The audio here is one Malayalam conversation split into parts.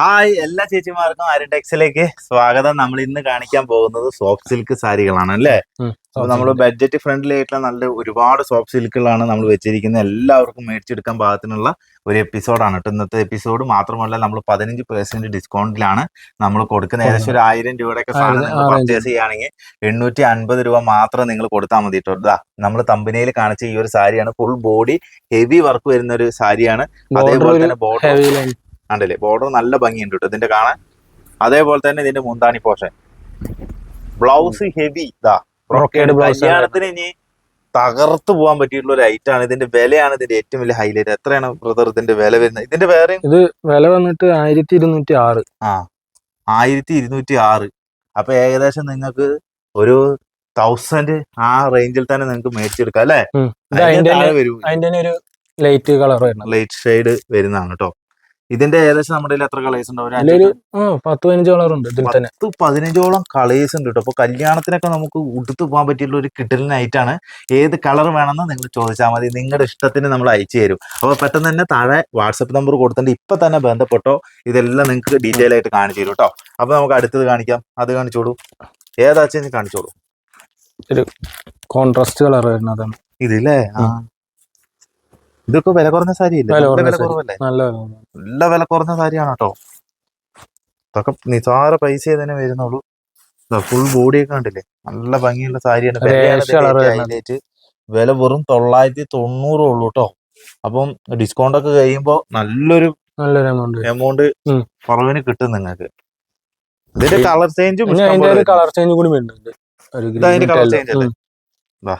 ഹായ് എല്ലാ ചേച്ചിമാർക്കും ആര്യടെക്സിലേക്ക് സ്വാഗതം. നമ്മൾ ഇന്ന് കാണിക്കാൻ പോകുന്നത് സോഫ്റ്റ് സിൽക്ക് സാരികളാണ് അല്ലേ? അപ്പൊ നമ്മൾ ബഡ്ജറ്റ് ഫ്രണ്ട്ലി ആയിട്ടുള്ള നല്ല ഒരുപാട് സോഫ്റ്റ് സിൽക്കുകളാണ് നമ്മൾ വെച്ചിരിക്കുന്നത്. എല്ലാവർക്കും മേടിച്ചെടുക്കാൻ പാകത്തിനുള്ള ഒരു എപ്പിസോഡാണ് കേട്ടോ. ഇന്നത്തെ എപ്പിസോഡ് മാത്രമല്ല നമ്മൾ പതിനഞ്ച് പെർസെന്റ് ഡിസ്കൗണ്ടിലാണ് നമ്മൾ കൊടുക്കുന്ന ഏകദേശം ഒരു ആയിരം രൂപയുടെയൊക്കെ സാധനം നിങ്ങൾ പർച്ചേസ് ചെയ്യുകയാണെങ്കിൽ എണ്ണൂറ്റി അൻപത് രൂപ മാത്രം നിങ്ങൾ കൊടുത്താൽ മതി കേട്ടോ. ഇതാ നമ്മൾ തമ്പനിയിൽ കാണിച്ച ഈ ഒരു സാരിയാണ്. ഫുൾ ബോഡി ഹെവി വർക്ക് വരുന്ന ഒരു സാരിയാണ്. അതേപോലെ തന്നെ ബോർഡർ ലൈൻ കണ്ടില്ലേ? ബോർഡർ നല്ല ഭംഗിയുണ്ട് കേട്ടോ ഇതിന്റെ കാണാൻ അതേപോലെ തന്നെ ഇതിന്റെ മുന്താണി പോഷൻ. ബ്ലൗസ് ഹെവി ഇതാ കല്യാണത്തിന് ഇനി തകർത്ത് പോകാൻ പറ്റിയിട്ടുള്ള ഒരു ഐറ്റം ആണ്. ഇതിന്റെ വിലയാണ് ഇതിന്റെ ഏറ്റവും വലിയ ഹൈലൈറ്റ് എത്രയാണ് ബ്രദർ ഇതിന്റെ വില വരുന്നത്? ഇതിന്റെ വേറെ? ഇത് വില വന്നിട്ട് ആയിരത്തി ഇരുന്നൂറ്റി ആറ് ആ ആയിരത്തി ഇരുന്നൂറ്റി ആറ് അപ്പൊ ഏകദേശം നിങ്ങൾക്ക് ഒരു തൗസൻഡ് ആ റേഞ്ചിൽ തന്നെ നിങ്ങൾക്ക് മേടിച്ചെടുക്കാം അല്ലേ? അതിന്റെ ഒരു ലൈറ്റ് കളർ ലൈറ്റ് ഷെയ്ഡ് വരുന്നതാണ് കേട്ടോ ഇതിന്റെ ഏകദേശം നമ്മുടെ കയ്യിൽ എത്ര കളേഴ്സ് ഒരു ആ പത്ത് പതിനഞ്ചോളം ഉണ്ട് ഇതിൽ തന്നെ. പത്ത് പതിനഞ്ചോളം കളേഴ്സ് ഉണ്ട് കേട്ടോ അപ്പൊ കല്യാണത്തിനൊക്കെ നമുക്ക് ഉടുത്തു പോകാൻ പറ്റിയിട്ടുള്ള ഒരു കിട്ടലിനായിട്ടാണ് ഏത് കളർ വേണമെന്ന് നിങ്ങൾ ചോദിച്ചാൽ മതി. നിങ്ങളുടെ ഇഷ്ടത്തിന് നമ്മൾ അയച്ചു തരും. അപ്പൊ പെട്ടെന്ന് തന്നെ താഴെ വാട്സപ്പ് നമ്പർ കൊടുത്തിട്ട് ഇപ്പൊ തന്നെ ബന്ധപ്പെട്ടോ ഇതെല്ലാം നിങ്ങൾക്ക് ഡീറ്റെയിൽ ആയിട്ട് കാണിച്ചു തരും കേട്ടോ അപ്പൊ നമുക്ക് അടുത്തത് കാണിക്കാം. അത് കാണിച്ചോളൂ ഏതാച്ചു കാണിച്ചോളൂ കോൺട്രാസ്റ്റ് കളർ വരുന്നതാണ് ഇതില്ലേ ഇതൊക്കെ വില കുറഞ്ഞ സാരി ഇല്ലേ വില. കുറവല്ലേ? നല്ല വില കുറഞ്ഞ സാരിയാണ് കേട്ടോ ഇതൊക്കെ നിസാര പൈസ തന്നെ വരുന്നുള്ളൂ. ഫുൾ ബോഡി ഒക്കെ കണ്ടില്ലേ? നല്ല ഭംഗിയുള്ള സാരിയാണ്. വില വെറും തൊള്ളായിരത്തി തൊണ്ണൂറ് ഉള്ളൂ കേട്ടോ അപ്പം ഡിസ്കൗണ്ട് ഒക്കെ കഴിയുമ്പോ നല്ലൊരു നല്ലൊരു എമൗണ്ട് എമൗണ്ട്. കുറവിന് കിട്ടും നിങ്ങൾക്ക്. ഇതിന്റെ കളർ ചേഞ്ചും കളർ ചേഞ്ച് കൂടി വരുന്നുണ്ട്. അതിന്റെ colour അല്ലേ?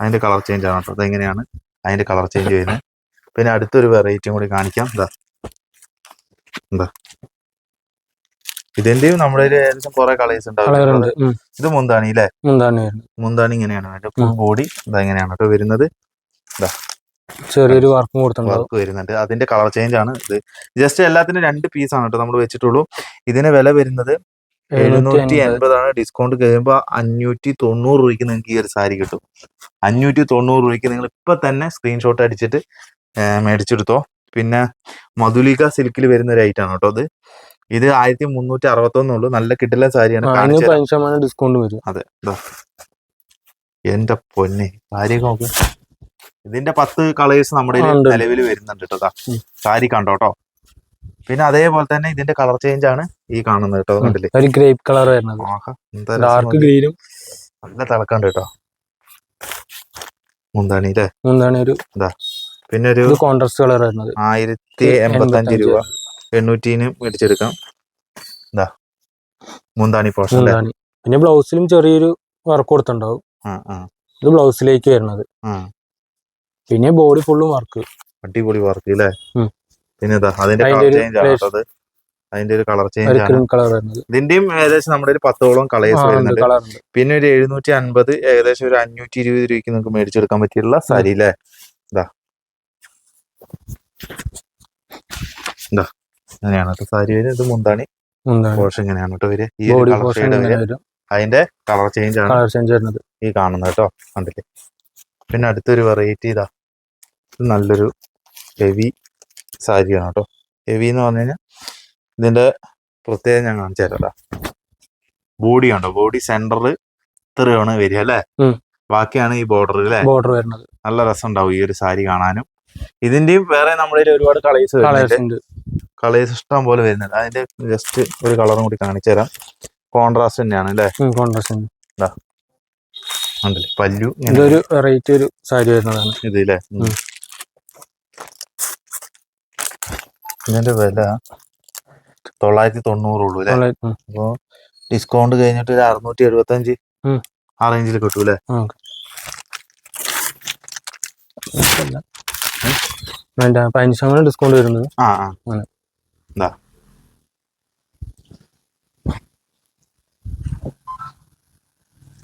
അതിന്റെ കളർ ചേഞ്ച് ആണ് കേട്ടോ അതെങ്ങനെയാണ് അതിന്റെ കളർ ചേഞ്ച് വരുന്നത്. പിന്നെ അടുത്തൊരു വെറൈറ്റിയും കൂടി കാണിക്കാം. എന്താ എന്താ ഇതിന്റെയും നമ്മുടെ ഏകദേശം കുറെ കളേഴ്സ് ഉണ്ടാവും. ഇത് മുന്താണി അല്ലേ? മുന്താണി ഇങ്ങനെയാണ്. അതിന്റെ ഫുൾ. ബോഡി ഇതാ ഇങ്ങനെയാണ് കേട്ടോ വരുന്നത്. ചെറിയൊരു വർക്ക് വർക്ക് വരുന്നുണ്ട്. അതിന്റെ കളർ ചേഞ്ച് ആണ് ഇത്. ജസ്റ്റ് എല്ലാത്തിനും രണ്ട് പീസ് ആണ് കേട്ടോ നമ്മൾ വെച്ചിട്ടുള്ളൂ. ഇതിന് വില വരുന്നത് എഴുന്നൂറ്റി എൺപതാണ് ഡിസ്കൗണ്ട് കഴിയുമ്പോൾ അഞ്ഞൂറ്റി തൊണ്ണൂറ് രൂപയ്ക്ക് നിങ്ങൾക്ക് ഈ ഒരു സാരി കിട്ടും. അഞ്ഞൂറ്റി തൊണ്ണൂറ് രൂപയ്ക്ക് നിങ്ങൾ ഇപ്പൊ തന്നെ സ്ക്രീൻഷോട്ട് അടിച്ചിട്ട് മേടിച്ചെടുത്തോ. പിന്നെ മധുലിക സിൽക്കിൽ വരുന്ന ഒരു ഐറ്റം ആണ് കേട്ടോ അത്. ഇത് ആയിരത്തി മുന്നൂറ്റി അറുപത്തൊന്നുള്ളൂ നല്ല കിട്ടില്ല സാരിയാണ്. ശതമാനം ഡിസ്കൗണ്ട് വരും. അതെ ഇതാ എന്റെ പൊന്നെ സാരി നോക്ക്. ഇതിന്റെ പത്ത് കളേഴ്സ് നമ്മുടെ. നിലവിൽ വരുന്നുണ്ട് കേട്ടോ. സാരി കണ്ടോ കേട്ടോ? പിന്നെ അതേപോലെ തന്നെ ഇതിന്റെ കളർ ചേഞ്ച് ആണ് ഈ കാണുന്നത് കേട്ടോ കണ്ടില്ലേ? ഒരു ഗ്രേപ്പ് കളർ വരുന്നത്. ഡാർക്ക് ഗ്രീനും നല്ല തിളക്കണ്ട് കേട്ടോ. മുന്താണി അല്ലേ? മുന്താണി ഒരു പിന്നെ ഒരു കോൺട്രാസ്റ്റ് കളർ വരുന്നത് ആയിരത്തി എൺപത്തി അഞ്ച് രൂപ. എണ്ണൂറ്റിന് മേടിച്ചെടുക്കാം. എന്താ മുന്താണി പോർഷൻ പിന്നെ ബ്ലൗസിലും ചെറിയൊരു വർക്ക് കൊടുത്തുണ്ടാവും ഇത് ബ്ലൗസിലേക്ക് വരുന്നത്. പിന്നെ ബോഡി ഫുള്ളും വർക്ക് അടിപൊളി വർക്ക് അല്ലേ പിന്നെ അതിന്റെ കളർ ഒരു ചേഞ്ച് അതിന്റെ ഒരു കളർ ചേഞ്ച് ആണ്. ഇതിന്റെയും ഏകദേശം നമ്മുടെ ഒരു പത്തോളം കളേഴ്സ് വരുന്നുണ്ട്. പിന്നെ ഒരു എഴുന്നൂറ്റി അൻപത് ഏകദേശം ഒരു അഞ്ഞൂറ്റി ഇരുപത് രൂപയ്ക്ക് നിങ്ങൾക്ക് മേടിച്ചെടുക്കാൻ പറ്റിയുള്ള സാരി അല്ലേ അങ്ങനെയാണ് കേട്ടോ സാരി വരും. ഇത് മുന്താണി. പോർഷൻ ഇങ്ങനെയാണ് കേട്ടോ വരിക. ഈ ബോഡി കളർ പോർഷൻ ഷെയ്ഡ് അതിന്റെ കളർ ചേഞ്ച് ആണ് കളർ ചേഞ്ച് വരുന്നത്. ഈ കാണുന്നത് കേട്ടോ കണ്ടില്ലേ? പിന്നെ അടുത്തൊരു വെറൈറ്റി ഇതാ. ഇത് നല്ലൊരു ഹെവി സാരിയാണ് കേട്ടോ. ഹെവി എന്ന് പറഞ്ഞു കഴിഞ്ഞാൽ ഇതിന്റെ പ്രത്യേകം ഞാൻ കാണിച്ചു തരാം ബോഡി ഉണ്ടോ ബോഡി സെന്ററിൽ ഇത്രയാണ് വരിക അല്ലേ? ബാക്കിയാണ് ഈ ബോർഡർ അല്ലേ? ബോർഡർ വരുന്നത്. നല്ല രസം ഉണ്ടാവും ഈ ഒരു സാരി കാണാനും. ഇതിന്റെയും വേറെ നമ്മുടെ ഒരുപാട് കളേഴ്സ് കളേഴ്സ് ഉണ്ട്. കളേഴ്സ് ഇഷ്ടം പോലെ വരുന്നുണ്ട്. അതിന്റെ ജസ്റ്റ് ഒരു കളറും കൂടി കാണിച്ചു തരാം. കോൺട്രാസ്റ്റ് തന്നെയാണ് അല്ലേ? കോൺട്രാസ്റ്റ് ഉണ്ടല്ലേ പല്ലു ഇതൊരു വെറൈറ്റി ഒരു സാരി വരുന്നതാണ്. ഇത് അല്ലേ. ഇതിന്റെ വില തൊള്ളായിരത്തി തൊണ്ണൂറുള്ളൂ അല്ലേ. അപ്പൊ ഡിസ്കൗണ്ട് കഴിഞ്ഞിട്ട് ഒരു അറുന്നൂറ്റി എഴുപത്തി അഞ്ച് ആ റേഞ്ചിൽ കിട്ടും okay. പതിനഞ്ച് ശതമാനം ഡിസ്കൗണ്ട് വരുന്നത്. ആ ആ. അങ്ങനെ. എന്താ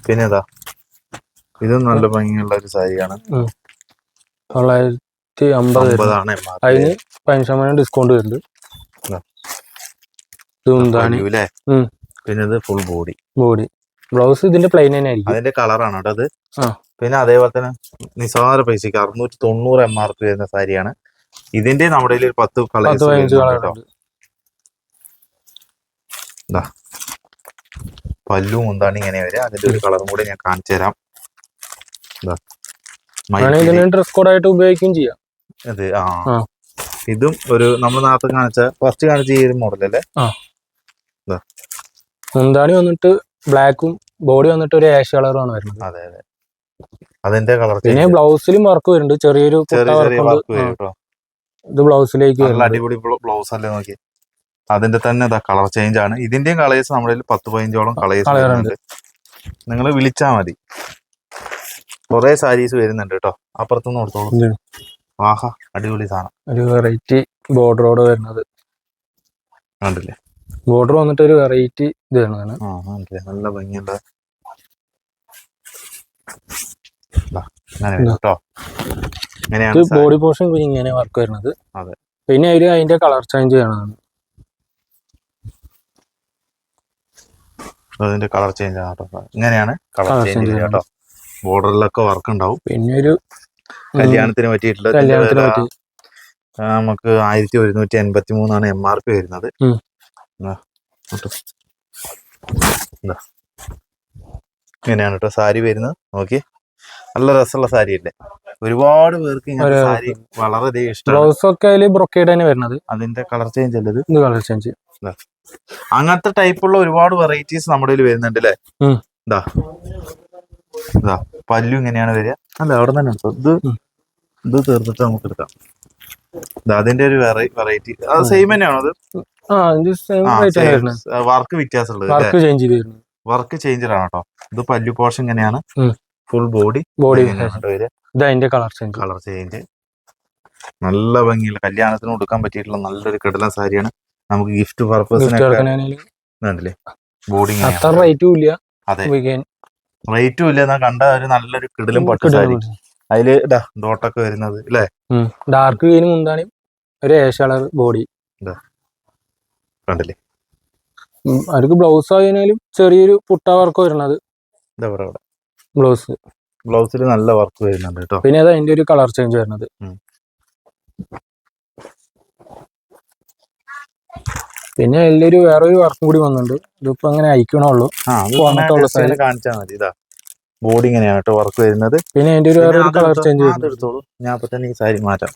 പിന്നെ ഇതാ ഇത് നല്ല ഭംഗിയുള്ള ഒരു സാരിയാണ്. തൊള്ളായിരത്തി അമ്പത് അമ്പതാണ് അതിന് പതിനഞ്ച് ശതമാനം ഡിസ്കൗണ്ട് വരുന്നുണ്ട് പിന്നെ ഇത് ഫുൾ ബോഡി ബോഡി ബ്ലൗസ് ഇതിന്റെ പ്ലെയിൻ തന്നെ ആയിരിക്കും. അതിന്റെ കളറാണ് കേട്ടോ അത്. ആ. പിന്നെ അതേപോലെ തന്നെ നിസാര പൈസക്ക് അറുന്നൂറ്റി തൊണ്ണൂറ് എം ആർ പി വരുന്ന സാരിയാണ്. ഇതിന്റെ നമ്മുടെ ഒരു പത്ത് പല്ലു കളർ പല്ലും എന്താണ് ഇങ്ങനെ വരെ അതിന്റെ ഒരു കളറും കൂടി ഞാൻ കാണിച്ചു തരാം. ഡ്രസ് കോഡായിട്ട് ഉപയോഗിക്കുകയും ചെയ്യാം. അതെ ആ. ഇതും ഒരു നമ്മൾ നേരത്തെ കാണിച്ച ഫസ്റ്റ് കാണിച്ച ഈ ഒരു മോഡൽ അല്ലേ? മുന്താണി വന്നിട്ട് ബ്ലാക്കും ബോഡി വന്നിട്ട് ഒരു ആഷ് കളറുമാണ് വരുന്നത്. അതെ അതെ. അതിന്റെ കളർ പിന്നെ ബ്ലൗസിലും വർക്ക് വരുന്നുണ്ട്. ചെറിയൊരു പുട്ട ചെറിയ ചെറിയ വർക്ക് വർക്ക് വരും കേട്ടോ ഇത് ബ്ലൗസിലേക്ക് നല്ല അടിപൊളി ബ്ലൗസ് അല്ലേ നോക്കി അതിന്റെ തന്നെ ഇതാ കളർ ചേഞ്ച് ആണ്. ഇതിന്റെയും കളേഴ്സ് നമ്മുടെ പത്ത് പതിനഞ്ചോളം കളേഴ്സ് വരുന്നുണ്ട്. നിങ്ങൾ വിളിച്ചാ മതി. കുറെ സാരീസ് വരുന്നുണ്ട് കേട്ടോ അപ്പുറത്തുനിന്ന് കൊടുത്തോളൂ. ആഹാ അടിപൊളി സാധനം. ഒരു വെറൈറ്റി ബോർഡറോട് വരുന്നത്. കണ്ടില്ലേ? ബോർഡർ വന്നിട്ട് ഒരു വെറൈറ്റി ഇത് വരുന്നതാണ്. നല്ല ഭംഗിയുണ്ട്. കേട്ടോ ഇത് ബോഡി പോർഷൻ ഇങ്ങനെ വർക്ക് വരുന്നത്. അതെ. പിന്നെ അതിൽ അതിന്റെ കളർ ചേഞ്ച് ചെയ്യണതാണ്. അതിന്റെ കളർ ചേഞ്ച് ആണ് കേട്ടോ ഇങ്ങനെയാണ് കളർ ചേഞ്ച് കേട്ടോ ബോർഡറിലൊക്കെ വർക്ക് ഉണ്ടാവും. പിന്നെ ഒരു കല്യാണത്തിന് പറ്റിയിട്ടുള്ള കല്യാണത്തിന് പറ്റി. നമുക്ക് ആയിരത്തി ഒരുന്നൂറ്റി എൺപത്തി മൂന്നാണ് എം ആർ പി വരുന്നത്. ഇങ്ങനെയാണ് കേട്ടോ സാരി വരുന്നത്. നോക്കി നല്ല രസമുള്ള സാരി അല്ലേ ഒരുപാട് പേർക്ക് ഇങ്ങനെ സാരി വളരെ ഇഷ്ടമാണ്. ബ്ലൗസ് ഒക്കെ അതിൽ ബ്രൊക്കേഡ് തന്നെ വരുന്നത്. അതിന്റെ കളർ ചേഞ്ച് അല്ലത് ഇത്? കളർ ചേഞ്ച് അങ്ങനത്തെ ടൈപ്പുള്ള ഒരുപാട് വെറൈറ്റീസ് നമ്മുടെ കയ്യിൽ വരുന്നുണ്ട് അല്ലേ. ഇതാ ഇതാ പല്ലു ഇങ്ങനെയാണ് വരിക. അല്ല അവിടെ തന്നെ ഇത്. ഇത് തീർത്തിട്ട് നമുക്ക് എടുക്കാം. അതിന്റെ ഒരു വെറൈറ്റി അത് സെയിം തന്നെയാണോ അത്? ആണ് വർക്ക് വ്യത്യാസമുള്ളത് വർക്ക് ചേഞ്ച് ചെയ്ത് വർക്ക് ആണ് കേട്ടോ. ഇത് പല്ലു പോർഷൻ ഇങ്ങനെയാണ് ഫുൾ ബോഡി ബോഡി ഇതിന്റെ ഇത് അതിന്റെ കളർ ചേഞ്ച് കളർ ചേഞ്ച് നല്ല ഭംഗിയുള്ള കല്യാണത്തിന് കൊടുക്കാൻ പറ്റിയിട്ടുള്ള നല്ലൊരു കിടലൻ സാരിയാണ്. നമുക്ക് ഗിഫ്റ്റ് പർപ്പസിനൊക്കെ ബോഡി അത്ര റേറ്റും ഇല്ല. അതെ. റേറ്റും ഇല്ല. എന്നാ കണ്ട ഒരു നല്ലൊരു കിടലും പട്ട് സാരി. അതിൽ ഡോട്ടൊക്കെ വരുന്നത് അല്ലേ ഡാർക്ക് ഗ്രീൻ മുന്താണി ഒരു ഏഷ് കളർ ബോഡി കണ്ടില്ലേ? അവർക്ക് ബ്ലൗസ് ആയതിനാലും ചെറിയൊരു പുട്ട വർക്ക് വരുന്നത്. ഇവിടെ ബ്ലൗസ്. ബ്ലൗസിൽ നല്ല വർക്ക് വരുന്നുണ്ട് കേട്ടോ. പിന്നെ അത് അതിന്റെ ഒരു കളർ ചേഞ്ച് വരുന്നത്. പിന്നെ അതിലൊരു വേറൊരു വർക്കും കൂടി വന്നിട്ടുണ്ട്. ഇതിപ്പോ അങ്ങനെ അയക്കണുള്ളൂ. കാണിച്ചാൽ മതി. ഇതാ ബോഡി ഇങ്ങനെയാണ് കേട്ടോ വർക്ക് വരുന്നത്. പിന്നെ അതിന്റെ ഒരു വേറെ വേറൊരു കളർ ചേഞ്ച് എടുത്തോളൂ. ഞാൻ അപ്പൊ തന്നെ ഈ സാരി മാറ്റാം.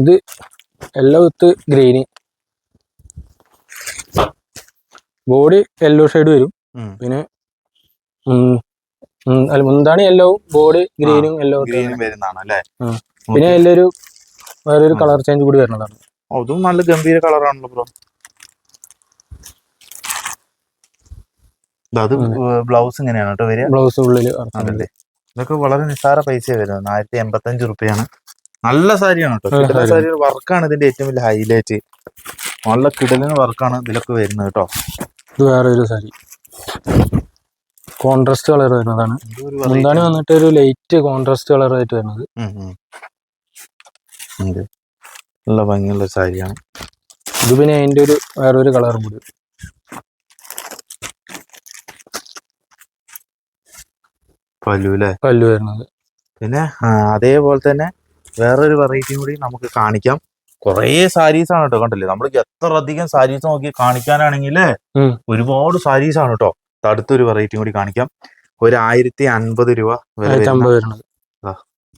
ഇത് yellow with green. Body yellow shade വരും. പിന്നെ അല്ല മുന്താണി യെല്ലോവും ബോഡി ഗ്രീനും യെല്ലോ വരുന്നതാണ് അല്ലേ. പിന്നെ അതിലൊരു വേറൊരു കളർ ചേഞ്ച് കൂടി വരുന്നതാണ്. അതും നല്ല ഗംഭീര കളറാണല്ലോ ബ്രോ അത്. ബ്ലൗസ് ഇങ്ങനെയാണ് കേട്ടോ വരിക? ബ്ലൗസ് ഉള്ളിൽ അതല്ലേ. ഇതൊക്കെ വളരെ നിസ്സാര പൈസ വരുന്നത്. ആയിരത്തി എൺപത്തി അഞ്ച് റുപ്യാണ്. നല്ല സാരിയാണ് കേട്ടോ. സാരി. വർക്കാണ് ഇതിന്റെ ഏറ്റവും വലിയ ഹൈലൈറ്റ് നല്ല കിടലിന് വർക്കാണ് ഇതിലൊക്കെ വരുന്നത് കേട്ടോ. ഇത് വേറെ ഒരു സാരി. കോൺട്രാസ്റ്റ് കളർ വരുന്നതാണ്. മുന്താണി വന്നിട്ട് ഒരു ലൈറ്റ് കോൺട്രാസ്റ്റ് കളർ ആയിട്ട് വരുന്നത്. നല്ല ഭംഗിയുള്ള സാരിയാണ്. ഇത് പിന്നെ അതിന്റെ ഒരു വേറൊരു കളറും കൂടി. പല്ലു അല്ലേ? പല്ലു വരുന്നത്. പിന്നെ അതേപോലെ തന്നെ വേറൊരു വെറൈറ്റിയും കൂടി നമുക്ക് കാണിക്കാം. കുറേ സാരീസ് ആണ് കേട്ടോ കണ്ടില്ലേ? നമ്മൾ എത്ര അധികം സാരീസ് നോക്കി കാണിക്കാനാണെങ്കിൽ. ഒരുപാട് സാരീസ് ആണ് കേട്ടോ അടുത്തൊരു വെറൈറ്റിയും കൂടി കാണിക്കാം. ഒരു ആയിരത്തി അൻപത് രൂപ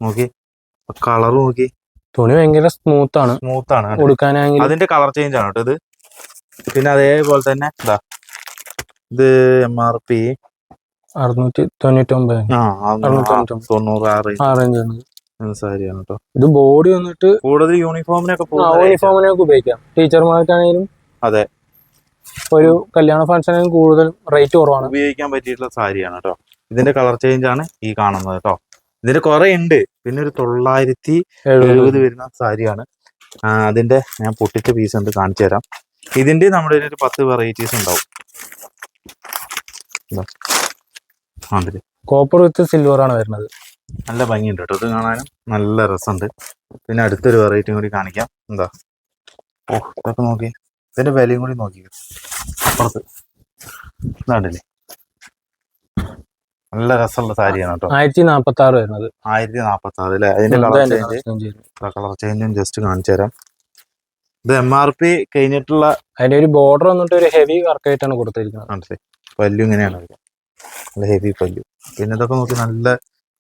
നോക്കി. കളർ നോക്കി. തുണി ഭയങ്കര സ്മൂത്ത് ആണ്. സ്മൂത്ത് ആണ് കൊടുക്കാനാണെങ്കിൽ അതിന്റെ കളർ ചേഞ്ച് ആണ് കേട്ടോ ഇത്. പിന്നെ അതേപോലെ തന്നെ ഇതാ ഇത് എം ആർ പി അറുന്നൂറ്റി തൊണ്ണൂറ്റി ഒമ്പത് തൊണ്ണൂറ് ആറ് ആ റേഞ്ച് സാരിയാണ് കേട്ടോ ഇത് ബോഡി വന്നിട്ട് കൂടുതൽ യൂണിഫോമിനൊക്കെ യൂണിഫോമിനൊക്കെ ഉപയോഗിക്കാം. ടീച്ചർമാർക്കാണെങ്കിലും അതെ. ഒരു കല്യാണ ഫംഗ്ഷനും കൂടുതൽ റേറ്റ് കുറവാണ്. ഉപയോഗിക്കാൻ പറ്റിയിട്ടുള്ള സാരിയാണ് കേട്ടോ ഇതിന്റെ കളർ ചേഞ്ച് ആണ് ഈ കാണുന്നത് കേട്ടോ ഇതിന്റെ കുറെ ഉണ്ട് പിന്നെ ഒരു തൊള്ളായിരത്തി എഴുപത്. വരുന്ന സാരിയാണ്. അതിന്റെ ഞാൻ പൊട്ടിച്ച പീസ് ഉണ്ട് കാണിച്ചു തരാം. ഇതിന്റെ നമ്മുടെ ഒരു പത്ത് വെറൈറ്റീസ് ഉണ്ടാവും. കോപ്പർ വിത്ത് സിൽവർ ആണ് വരുന്നത്. നല്ല ഭംഗിയുണ്ട് കേട്ടോ. ഇത് കാണാനും നല്ല രസമുണ്ട്. പിന്നെ അടുത്തൊരു വെറൈറ്റിയും കൂടി കാണിക്കാം. എന്താ? ഓ ഇതൊക്കെ നോക്കി. ഇതിന്റെ വിലയും കൂടി നോക്കി. അപ്പുറത്ത്. ഇതാണ്ടല്ലേ? നല്ല രസമുള്ള സാരിയാണ് കേട്ടോ. ആയിരത്തി നാപ്പത്തി ആറ് വരുന്നത് ആയിരത്തി നാപ്പത്തി ആറ് അല്ലേ അതിന്റെ കളർ ചേഞ്ച്. കളർ ചേഞ്ചും ജസ്റ്റ് കാണിച്ചു തരാം. ഇത് എം ആർ പി കഴിഞ്ഞിട്ടുള്ള അതിന്റെ ഒരു ബോർഡർ വന്നിട്ട് ഒരു ഹെവി വർക്കായിട്ടാണ് കൊടുത്തിരിക്കുന്നത്. പല്ലു ഇങ്ങനെയാണ് നല്ല ഹെവി പല്ലു. പിന്നെ ഇതൊക്കെ നോക്കി നല്ല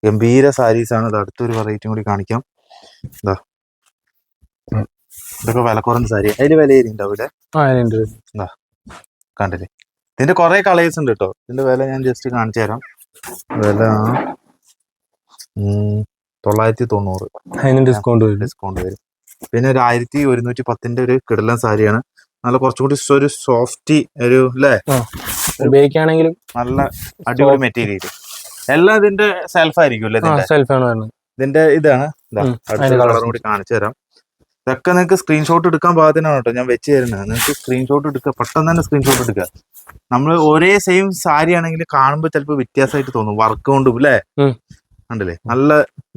ഗംഭീര സാരീസ് ആണ്. ഇത് അടുത്തൊരു വെറൈറ്റിയും കൂടി കാണിക്കാം. ഇതാ ഉം. ഇതൊക്കെ വില കുറഞ്ഞ സാരി അതിന് വില ഉണ്ടാവില്ലേ അതിനുണ്ട് കണ്ടില്ലേ? ഇതിന്റെ കുറെ കളേഴ്സ് ഉണ്ട് കേട്ടോ ഇതിന്റെ വില ഞാൻ ജസ്റ്റ് കാണിച്ചു തരാം. വില തൊള്ളായിരത്തി തൊണ്ണൂറ് അതിന് ഡിസ്കൗണ്ട് വരും. ഡിസ്കൗണ്ട് വരും. പിന്നെ ഒരു ആയിരത്തി ഒരുന്നൂറ്റി പത്തിന്റെ ഒരു കിടലൻ സാരിയാണ് നല്ല കുറച്ചും കൂടി ഒരു സോഫ്റ്റി ഒരു അല്ലേ ഉപയോഗിക്കുകയാണെങ്കിലും നല്ല അടിപൊളി മെറ്റീരിയൽ എല്ലാം ഇതിന്റെ സെൽഫ് ആയിരിക്കും ഇതിന്റെ? സെൽഫാണ് വരുന്നത്. ഇതിന്റെ ഇതാണ്. കളർ കൂടി കാണിച്ചു തരാം. ഇതൊക്കെ നിങ്ങൾക്ക് സ്ക്രീൻഷോട്ട് എടുക്കാൻ പാകത്തിനാണ് കേട്ടോ ഞാൻ വെച്ച് തരുന്നത്. നിങ്ങൾക്ക് സ്ക്രീൻഷോട്ട് എടുക്കുക പെട്ടെന്ന് തന്നെ സ്ക്രീൻഷോട്ട് എടുക്കുക. നമ്മൾ ഒരേ സെയിം സാരി ആണെങ്കിൽ കാണുമ്പോൾ ചിലപ്പോൾ വ്യത്യാസമായിട്ട് തോന്നും വർക്ക് കൊണ്ട് അല്ലേ? ഉണ്ടല്ലേ നല്ല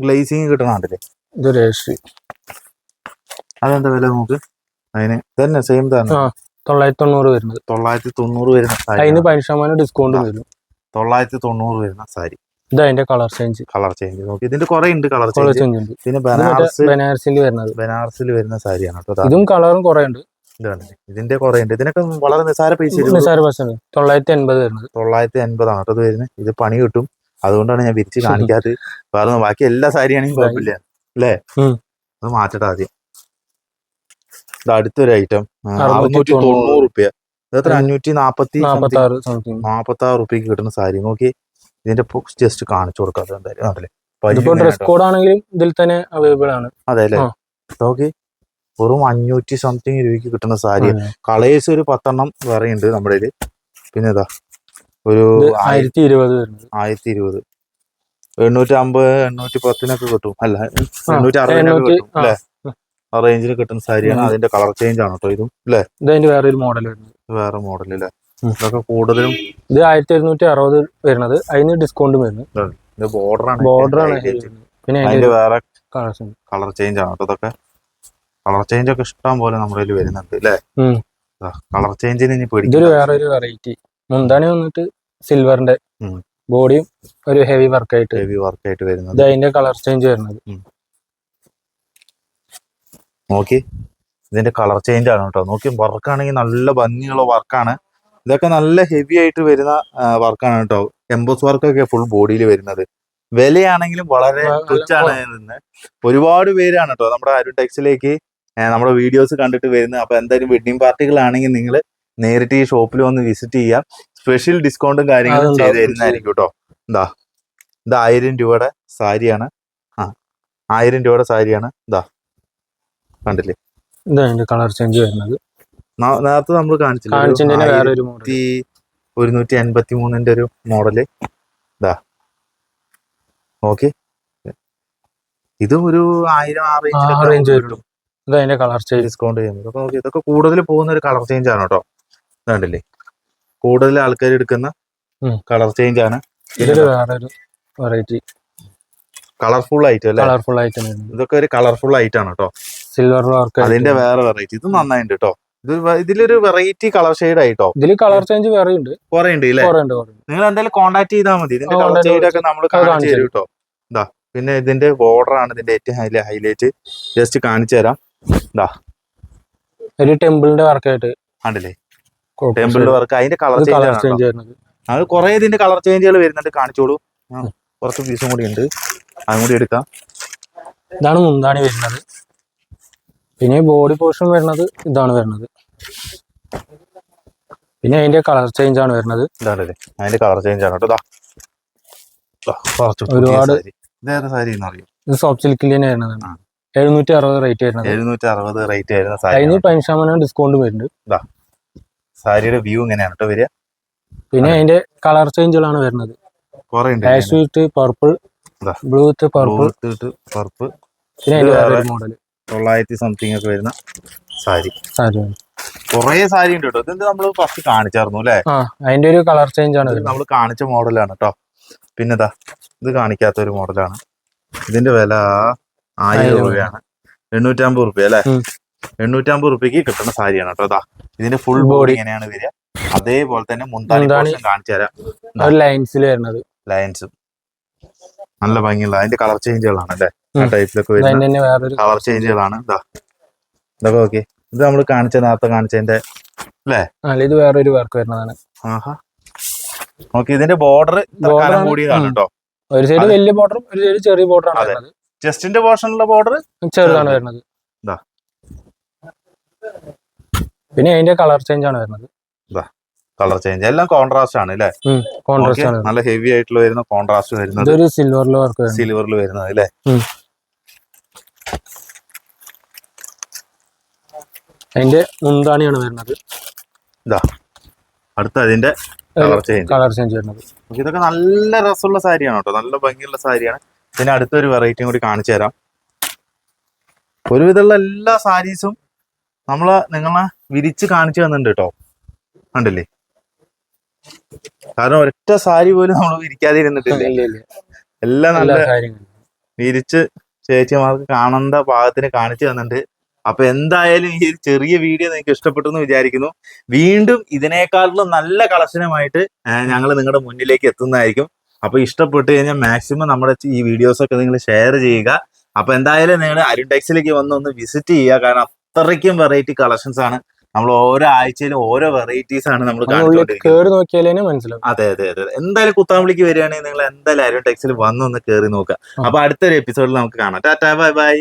ഗ്ലേസിങ് കിട്ടണം ഉണ്ടല്ലേ അതെന്താ വില നമുക്ക് അതിന് തന്നെ സെയിം തന്നെ. തൊള്ളായിരത്തി തൊണ്ണൂറ് വരുന്നത്. തൊള്ളായിരത്തി തൊണ്ണൂറ് വരുന്ന അതിന് പതിനഞ്ച് ശതമാനം ഡിസ്കൗണ്ട് വരും. തൊള്ളായിരത്തി തൊണ്ണൂറ് വരുന്ന സാരി. ഇത് കളർ ചേഞ്ച്. Colour change. നോക്കി ഇതിന്റെ കുറെ ഉണ്ട് കളർ ചേഞ്ച്. ഉണ്ട്. പിന്നെ ബനാറസ് ബനാറസിൽ വരുന്നത്. ബനാറസിൽ വരുന്ന സാരിയാണ് കേട്ടോ ഇതും. കളറും കുറെ ഉണ്ട്. ഇതാണ് ഇതിന്റെ കുറെ ഉണ്ട്. ഇതിനൊക്കെ വളരെ നിസാര പൈസ നിസാര തൊള്ളായിരത്തി എൺപത് വരുന്നത്. തൊള്ളായിരത്തി കേട്ടോ വരുന്നത്. ഇത് പണി കിട്ടും. അതുകൊണ്ടാണ് ഞാൻ വിരിച്ച് കാണിക്കാത്തത്. വേറെ ബാക്കി എല്ലാ സാരിയാണെങ്കിലും കുഴപ്പമില്ല. അല്ലേ? അത് മാറ്റട്ടെ ആദ്യം. ഇത് അടുത്തൊരു ഐറ്റം അറുന്നൂറ്റി തൊണ്ണൂറ് റുപ്യ. ഇതെത്ര. അഞ്ഞൂറ്റി നാപ്പത്തി നാപ്പത്തി ആറ് റുപ്യക്ക് കിട്ടുന്ന സാരി. നോക്കി ഇതിന്റെ ജസ്റ്റ് കാണിച്ചു കൊടുക്കാതെ എന്തായാലും ഡ്രസ് കോഡ് ആണെങ്കിലും ഇതിൽ തന്നെ അവൈലബിൾ ആണ്. അതെ അല്ലേ? നോക്കി വെറും അഞ്ഞൂറ്റി സംതിങ് രൂപയ്ക്ക് കിട്ടുന്ന സാരി. കളേഴ്സ് ഒരു പത്തെണ്ണം വേറെ ഉണ്ട് നമ്മുടെ പിന്നെ ഇതാ ഒരു ആയിരത്തി ഇരുപത് ആയിരത്തി ഇരുപത് എണ്ണൂറ്റി അമ്പത് എണ്ണൂറ്റി പത്തിനൊക്കെ കിട്ടും. അല്ല എണ്ണൂറ്റി അറുപതിനൊക്കെ കിട്ടും അല്ലേ? റേഞ്ചിൽ കിട്ടുന്ന സാരിയാണ്. അതിന്റെ കളർ ചേഞ്ച് ആണ് കേട്ടോ ഇതും അല്ലേ ഇതിന്റെ വേറെ ഒരു മോഡൽ വരുന്നത് വേറെ മോഡൽ അല്ലേ. ഇതൊക്കെ കൂടുതലും ഇത് ആയിരത്തി ഒരുന്നൂറ്റി അറുപത് വരുന്നത് അതിന് ഡിസ്കൗണ്ട് വരുന്നത് ബോർഡർ ആണ്. ബോർഡർ ആണ്. പിന്നെ അതിന്റെ വേറെ കളർ ചേഞ്ച് ആണ് ഇതൊക്കെ. കളർ ചേഞ്ച് ഒക്കെ ഇഷ്ടം പോലെ നമ്മുടെ കയ്യിൽ വരുന്നുണ്ട് അല്ലേ കളർ ചേഞ്ചിന് ഇനി ഇതൊരു പേടിക്കില്ല വേറെ ഒരു വെറൈറ്റി മുന്താണി വന്നിട്ട് സിൽവറിന്റെ ബോഡിയും ഒരു ഹെവി വർക്ക് ആയിട്ട് ഹെവി വർക്ക് ആയിട്ട് വരുന്നത്. അതിന്റെ കളർ ചേഞ്ച് വരുന്നത്. നോക്കി. ഇതിന്റെ കളർ ചേഞ്ച് ആണ് കേട്ടോ. നോക്കി വർക്കാണെങ്കിൽ നല്ല ഭംഗിയുള്ള വർക്കാണ് ഇതൊക്കെ നല്ല ഹെവി ആയിട്ട് വരുന്ന വർക്കാണ് കേട്ടോ. എംബോസ് വർക്കൊക്കെ ഫുൾ ബോഡിയിൽ വരുന്നത്. വിലയാണെങ്കിലും വളരെ തുച്ഛാണ് നിന്ന് ഒരുപാട് പേരാണ് കേട്ടോ നമ്മുടെ അരുൺ ടെക്സിലേക്ക് നമ്മുടെ വീഡിയോസ് കണ്ടിട്ട് വരുന്നത് അപ്പൊ എന്തായാലും വെഡിങ് പാർട്ടികളാണെങ്കിൽ നിങ്ങൾ നേരിട്ട് ഈ ഷോപ്പിൽ വന്ന് വിസിറ്റ് ചെയ്യാം. സ്പെഷ്യൽ ഡിസ്കൗണ്ടും കാര്യങ്ങളും. ചെയ്ത് തരുന്നതായിരിക്കും കേട്ടോ. എന്താ ഇത് ആയിരം രൂപയുടെ സാരിയാണ്. ആ ആയിരം രൂപയുടെ സാരിയാണ്. ഇതാ കണ്ടില്ലേ? കളർ ചേഞ്ച് വരുന്നത്. നേരത്തെ നമ്മൾ കാണിച്ചില്ല? ഒരുന്നൂറ്റി എൺപത്തി മൂന്നിന്റെ ഒരു മോഡൽ. ഇതാ. ഓക്കെ ഇത് ഒരു ആയിരം ആ റേഞ്ച് കളർ ചേഞ്ച് ഡിസ്കൗണ്ട് ചെയ്യുന്നത്. ഇതൊക്കെ നോക്കി ഇതൊക്കെ കൂടുതൽ പോകുന്ന ഒരു കളർ ചേഞ്ച് ആണ് കേട്ടോ. കണ്ടില്ലേ? കൂടുതൽ ആൾക്കാർ എടുക്കുന്ന കളർ ചേഞ്ച് ആണ്. വേറെ വെറൈറ്റി കളർഫുൾ ആയിട്ട് അല്ലേ? കളർഫുൾ ആയിട്ട് ഇതൊക്കെ ഒരു കളർഫുൾ ആയിട്ടാണ് കേട്ടോ. സിൽവർ വർക്ക് അതിന്റെ വേറെ വെറൈറ്റി ഇത് നന്നായിട്ടുണ്ട് കേട്ടോ ഇത് ഇതിലൊരു വെറൈറ്റി കളർ ഷെയ്ഡ് ആയിട്ടോ ഇതിൽ കളർ ചേഞ്ച് വേറെ ഉണ്ട് കുറെ ഉണ്ട് ഇല്ലേ നിങ്ങൾ എന്തായാലും കോൺടാക്ട് ചെയ്താൽ മതി. ഇതിന്റെ കളർ ഷെയ്ഡ് ഒക്കെ നമ്മൾ കാണിച്ചു തരും കേട്ടോ ഇതാ പിന്നെ ഇതിന്റെ ബോർഡർ ആണ് ഇതിന്റെ ഏറ്റവും ഹൈലൈറ്റ് ജസ്റ്റ് കാണിച്ചു തരാം. ഇതാ ഒരു ടെമ്പിളിന്റെ വർക്കായിട്ട് കണ്ടില്ലേ? ടെമ്പിളിന്റെ വർക്ക് അതിന്റെ കളർ ചേഞ്ച് അത് കുറെ ഇതിന്റെ കളർ ചേഞ്ചുകൾ വരുന്നുണ്ട്. കാണിച്ചോളൂ. കുറച്ച് പീസും കൂടി ഉണ്ട്. അതും കൂടി എടുക്കാം. ഇതാണ് മുന്താണി വരുന്നത്. പിന്നെ ബോഡി പോർഷൻ വരുന്നത് ഇതാണ് വരുന്നത്. പിന്നെ അതിന്റെ കളർ ചേഞ്ച് ആണ് വരുന്നത്. ഇതാണല്ലേ അതിന്റെ കളർ ചേഞ്ച് ആണ് കേട്ടോ. ഒരുപാട് സാരി. ഇത് സോഫ്റ്റ് സിൽക്കിൽ തന്നെ വരുന്നത്. എഴുന്നൂറ്റി അറുപത് റേറ്റ് വരുന്നത്. എഴുന്നൂറ്റി അറുപത് റേറ്റ് വരുന്ന സാരി അതിന് പതിനഞ്ച് ശതമാനം ഡിസ്കൗണ്ട് വരുന്നുണ്ട്. സാരിയുടെ വ്യൂ ഇങ്ങനെയാണ് കേട്ടോ വരിക. പിന്നെ അതിന്റെ കളർ ചേഞ്ചുകളാണ് വരുന്നത്. Ash with purple. Blue with purple പർപ്പ് പിന്നെ അതിന്റെ മോഡൽ തൊള്ളായിരത്തി സംതിങ് ഒക്കെ വരുന്ന സാരി. കൊറേ സാരി ഉണ്ട് കേട്ടോ. ഇതെന്ത് നമ്മൾ ഫസ്റ്റ് കാണിച്ചായിരുന്നു അല്ലേ? അതിന്റെ ഒരു കളർ ചേഞ്ച് ആണ് നമ്മൾ കാണിച്ച മോഡലാണ് കേട്ടോ. പിന്നെതാ ഇത് കാണിക്കാത്ത ഒരു മോഡലാണ് ഇതിന്റെ വില ആയിരം രൂപയാണ്. എണ്ണൂറ്റമ്പത് റുപ്യ അല്ലെ? എണ്ണൂറ്റമ്പത് റുപ്യക്ക് കിട്ടുന്ന സാരിയാണ് കേട്ടോ അതാ ഇതിന്റെ ഫുൾ ബോഡി എങ്ങനെയാണ് ഇങ്ങനെയാണ് വരിക? അതേപോലെ തന്നെ മുന്താണി കാണിച്ചു തരാം ലൈൻസിൽ വരുന്നത്. ലയൻസും നല്ല ഭംഗിയുള്ള അതിന്റെ കളർ ചേഞ്ചുകളാണ് അല്ലെ? ആ ടൈപ്പിലൊക്കെ വരുന്ന കളർ ചേഞ്ചുകളാണ്. ഇതാ ഇതൊക്കെ ഓക്കെ ഇത് നമ്മൾ കാണിച്ച നേരത്തെ കാണിച്ചതിന്റെ അല്ലേ? ഇത് വേറൊരു വർക്ക് വരുന്നതാണ്. ആഹാ. ഓക്കെ ഇതിന്റെ ബോർഡർ കൂടിയതാണ്. കേട്ടോ. ഒരു സൈഡ് വലിയ ബോർഡറും ഒരു സൈഡ് ചെറിയ ബോർഡറാണ് ആണ് വരുന്നത്. ചെസ്റ്റിന്റെ പോർഷനിലുള്ള ബോർഡർ ചെറുതാണ് വരുന്നത്. പിന്നെ അതിന്റെ കളർ ചേഞ്ച് ആണ് വരുന്നത്. Colour change. എല്ലാം കോൺട്രാസ്റ്റ് ആണ് അല്ലേ കോൺട്രാസ്റ്റ് ആണ്. നല്ല ഹെവി ആയിട്ടുള്ള വരുന്ന കോൺട്രാസ്റ്റ് വരുന്നത്. ഇതൊരു സിൽവറിൽ വർക്ക് സിൽവറിൽ വരുന്നത് അല്ലേ അതിന്റെ മുന്താണിയാണ് വരുന്നത്. ഇതാ. അടുത്ത അതിന്റെ കളർ ചേഞ്ച് കളർ ചേഞ്ച് വരുന്നത്. ഇതൊക്കെ നല്ല രസമുള്ള സാരിയാണ് കേട്ടോ. നല്ല ഭംഗിയുള്ള സാരിയാണ്. പിന്നെ അടുത്തൊരു വെറൈറ്റിയും കൂടി കാണിച്ചു തരാം. ഒരുവിധമുള്ള എല്ലാ സാരീസും നമ്മൾ നിങ്ങളെ വിരിച്ച് കാണിച്ചു തന്നിട്ടുണ്ട് കേട്ടോ. കണ്ടില്ലേ? കാരണം ഒരൊറ്റ സാരി പോലും നമ്മൾ വിരിക്കാതെ ഇരുന്നിട്ടില്ല. എല്ലാം നല്ല വിരിച്ച് ചേച്ചിമാർക്ക് കാണേണ്ട ഭാഗത്തിന് കാണിച്ചു തന്നിട്ടുണ്ട്. അപ്പൊ എന്തായാലും ഈ ചെറിയ വീഡിയോ നിങ്ങൾക്ക് ഇഷ്ടപ്പെട്ടു എന്ന് വിചാരിക്കുന്നു. വീണ്ടും ഇതിനേക്കാളും നല്ല കളക്ഷനുമായിട്ട് ഞങ്ങൾ നിങ്ങളുടെ മുന്നിലേക്ക് എത്തുന്നതായിരിക്കും. അപ്പൊ ഇഷ്ടപ്പെട്ട് കഴിഞ്ഞാൽ മാക്സിമം നമ്മുടെ ഈ വീഡിയോസ് ഒക്കെ നിങ്ങൾ ഷെയർ ചെയ്യുക. അപ്പൊ എന്തായാലും നിങ്ങൾ അരുൺ ടെക്സിലേക്ക് വന്ന് ഒന്ന് വിസിറ്റ് ചെയ്യുക. കാരണം അത്രയ്ക്കും വെറൈറ്റി കളക്ഷൻസ് ആണ്. നമ്മൾ ഓരോ ആഴ്ചയിലും ഓരോ വെറൈറ്റീസ് ആണ് നമ്മൾ നോക്കിയാലേ മനസ്സിലാവും. അതെ അതെ അതെ. എന്തായാലും കുത്താമ്പിളിക്ക് വരികയാണെങ്കിൽ നിങ്ങൾ എന്തായാലും ടെക്സിൽ വന്ന് ഒന്ന് കയറി നോക്കുക. അപ്പൊ അടുത്തൊരു എപ്പിസോഡിൽ നമുക്ക് കാണാം. Tata bye bye.